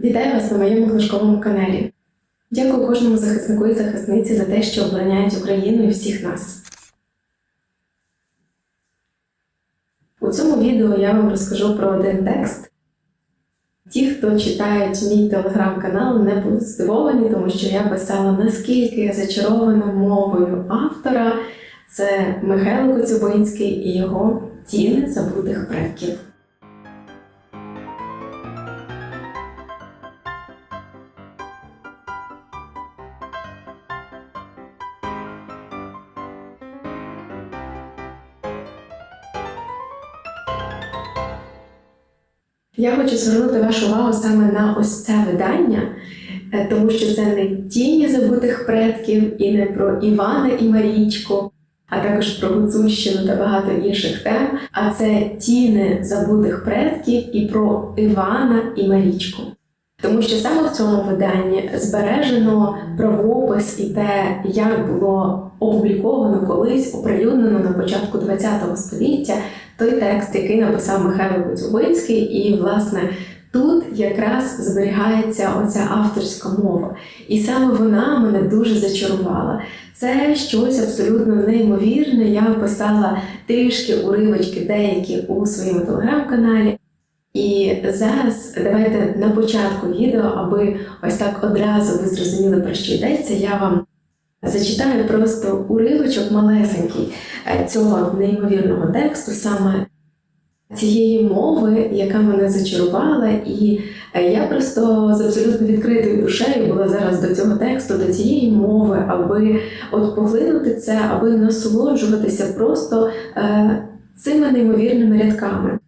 Вітаю вас на моєму книжковому каналі. Дякую кожному захиснику і захисниці за те, що обороняють Україну і всіх нас. У цьому відео я вам розкажу про один текст. Ті, хто читають мій телеграм-канал, не будуть здивовані, тому що я писала, наскільки я зачарована мовою автора. Це Михайло Коцюбинський і його тіни забутих предків. Я хочу звернути вашу увагу саме на ось це видання, е, тому що це не тіні забутих предків і не про Івана і Марічку, а також про Гуцульщину та багато інших тем. А це тіни забутих предків і про Івана і Марічку. Тому що саме в цьому виданні збережено правопис і те, як було опубліковано колись, оприлюднено на початку ХХ століття той текст, який написав Михайло Коцюбинський, і власне. Тут якраз зберігається оця авторська мова, і саме вона мене дуже зачарувала. Це щось абсолютно неймовірне. Я писала трішки уривочки деякі у своєму телеграм-каналі. І зараз давайте на початку відео, аби ось так одразу ви зрозуміли, про що йдеться, я вам зачитаю просто уривочок малесенький е, цього неймовірного тексту, саме цієї мови, яка мене зачарувала, і е, я просто з абсолютно відкритою душею була зараз до цього тексту, до цієї мови, аби от поглинути це, аби насолоджуватися просто е, цими неймовірними рядками.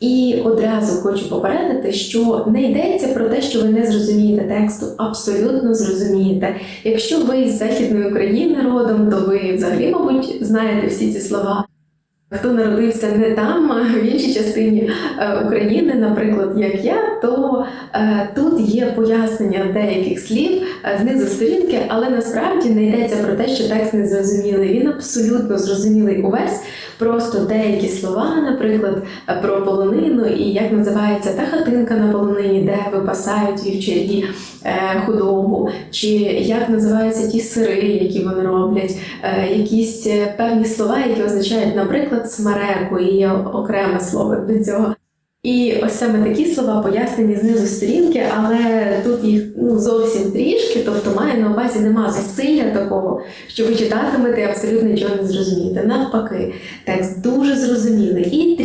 І одразу хочу попередити, що не йдеться про те, що ви не зрозумієте тексту, абсолютно зрозумієте. Якщо ви з Західної України родом, то ви взагалі, мабуть, знаєте всі ці слова. Хто народився не там, в іншій частині е, України, наприклад, як я, то е, тут є пояснення деяких слів е, знизу сторінки, але насправді не йдеться про те, що текст не зрозумілий. Він абсолютно зрозумілий увесь. Просто деякі слова, наприклад, про полонину і як називається та хатинка на полонині, де випасають вівчарі худобу, чи як називаються ті сири, які вони роблять, якісь певні слова, які означають, наприклад, смереку, і є окреме слово до цього. І ось саме такі слова пояснені знизу сторінки, але тут їх ну, зовсім трішки, тобто має на увазі нема зусилля такого, що ви читатимете і абсолютно нічого не зрозумієте. Навпаки, текст дуже зрозумілий. І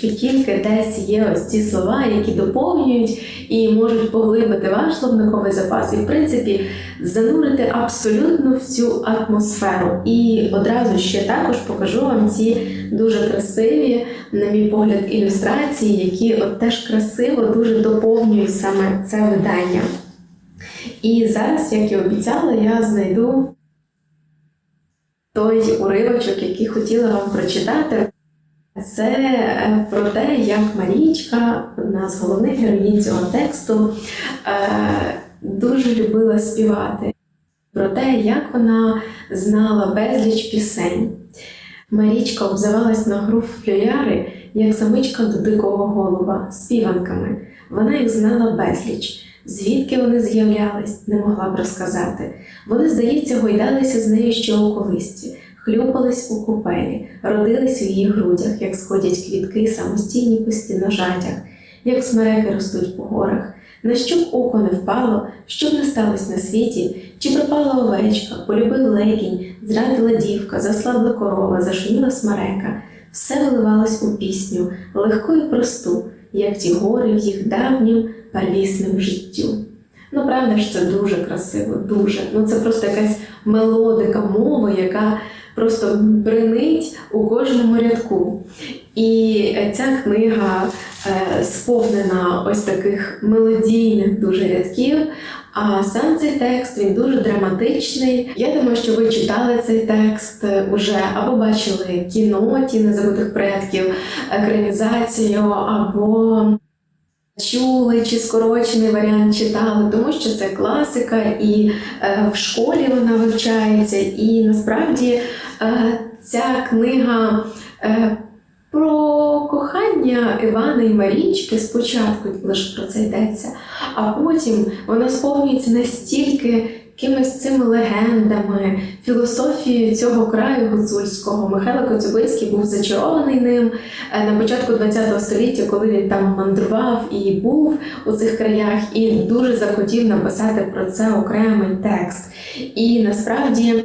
трішечки тільки десь є ось ці слова, які доповнюють і можуть поглибити ваш словниковий запас. І в принципі занурити абсолютно в цю атмосферу. І одразу ще також покажу вам ці дуже красиві, на мій погляд, ілюстрації, які от теж красиво дуже доповнюють саме це видання. І зараз, як і обіцяла, я знайду той уривочок, який хотіла вам прочитати. Це е, про те, як Марічка, одна з головних героїнь цього тексту, е, дуже любила співати. Про те, як вона знала безліч пісень. Марічка обзивалась на гру флюяри, як самичка до дикого голуба, співанками. Вона їх знала безліч. Звідки вони з'являлись, не могла б розказати. Вони, здається, гойдалися з нею ще у колисці, хлюпались у купелі, родились у її грудях, як сходять квітки, самостійні по стіножатях, як смереки ростуть по горах. На що б око не впало, що б не сталося на світі, чи пропала овечка, полюбив легінь, зрадила дівка, заслабла корова, зашуміла смерека, все виливалось у пісню, легку і просту, як ті гори в їх давнім первісним життю. Ну, правда ж, це дуже красиво, дуже. Ну, це просто якась мелодика мови, яка просто бринить у кожному рядку. І ця книга е, сповнена ось таких мелодійних дуже рядків. А сам цей текст він дуже драматичний. Я думаю, що ви читали цей текст уже або бачили кіно ті незабутих предків, екранізацію, або чули чи скорочений варіант читали, тому що це класика, і е, в школі вона вивчається. І насправді е, ця книга. Е, про кохання Івана і Марічки спочатку лише про це йдеться, а потім вона сповнюється настільки якимись цими легендами, філософією цього краю гуцульського. Михайло Коцюбинський був зачарований ним е, на початку ХХ століття, коли він там мандрував і був у цих краях, і дуже захотів написати про це окремий текст. І насправді.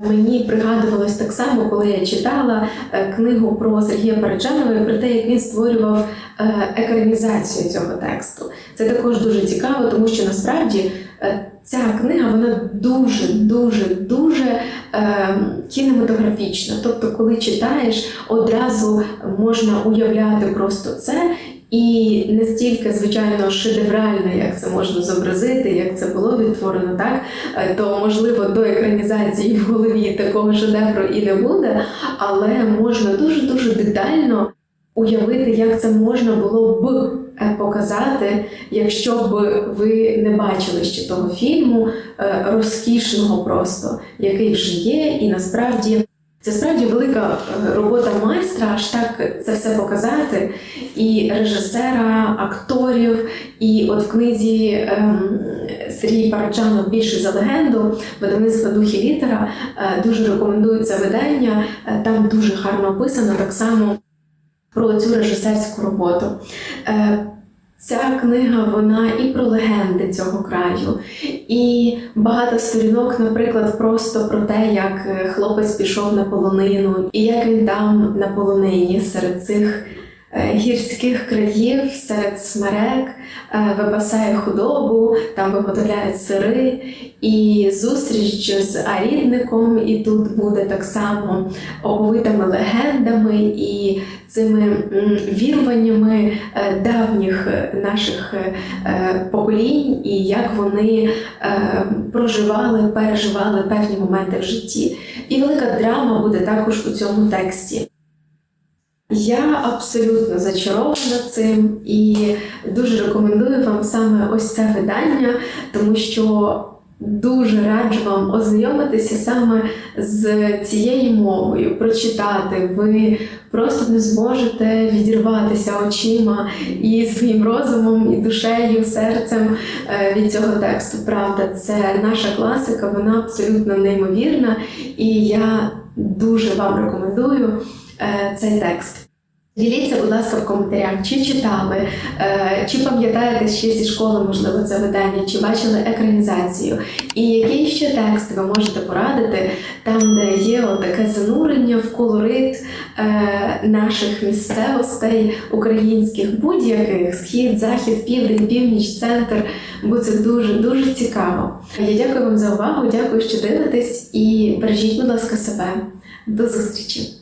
Мені пригадувалось так само, коли я читала е, книгу про Сергія Параджанова і про те, як він створював е, екранізацію цього тексту. Це також дуже цікаво, тому що насправді е, ця книга вона дуже, дуже, дуже кінематографічна. Тобто, коли читаєш, одразу можна уявляти просто це. І не стільки, звичайно, шедеврально, як це можна зобразити, як це було відтворено, так е, то можливо до екранізації в голові такого шедевру і не буде, але можна дуже дуже детально уявити, як це можна було б е, показати, якщо б ви не бачили ще того фільму е, розкішного, просто який вже є, і насправді. Це справді велика е, робота майстра, аж так це все показати, і режисера, акторів. І от в книзі ем, Сергій Параджанов більше за легенду, видавництва духі літера е, дуже це видання. Е, Там дуже гарно описано так само про цю режисерську роботу. Е, Ця книга вона і про легенди цього краю, і багато сторінок, наприклад, просто про те, як е, хлопець пішов на полонину, і як він там на полонині серед цих гірських країв, серед смерек, е, випасає худобу, там виготовляють сири, і зустріч з арідником, і тут буде так само оповитими легендами і цими м, віруваннями е, давніх е, наших е, е, поколінь, і як вони е, проживали, переживали певні моменти в житті. І велика драма буде також у цьому тексті. Я абсолютно зачарована цим і дуже рекомендую вам саме ось це видання, тому що дуже раджу вам ознайомитися саме з цією мовою, прочитати. Ви просто не зможете відірватися очима і своїм розумом, і душею, серцем е, від цього тексту. Правда, це наша класика, вона абсолютно неймовірна, і я дуже вам рекомендую е, цей текст. Діліться, будь ласка, в коментарях, чи читали, е, чи пам'ятаєте ще зі школи, можливо, це видання, чи бачили екранізацію, і який ще текст ви можете порадити там, де є таке занурення в колорит е, наших місцевостей українських, будь-яких схід, захід, південь, північ, центр, бо це дуже дуже цікаво. Я дякую вам за увагу, дякую, що дивитесь, і бережіть, будь ласка, себе. До зустрічі!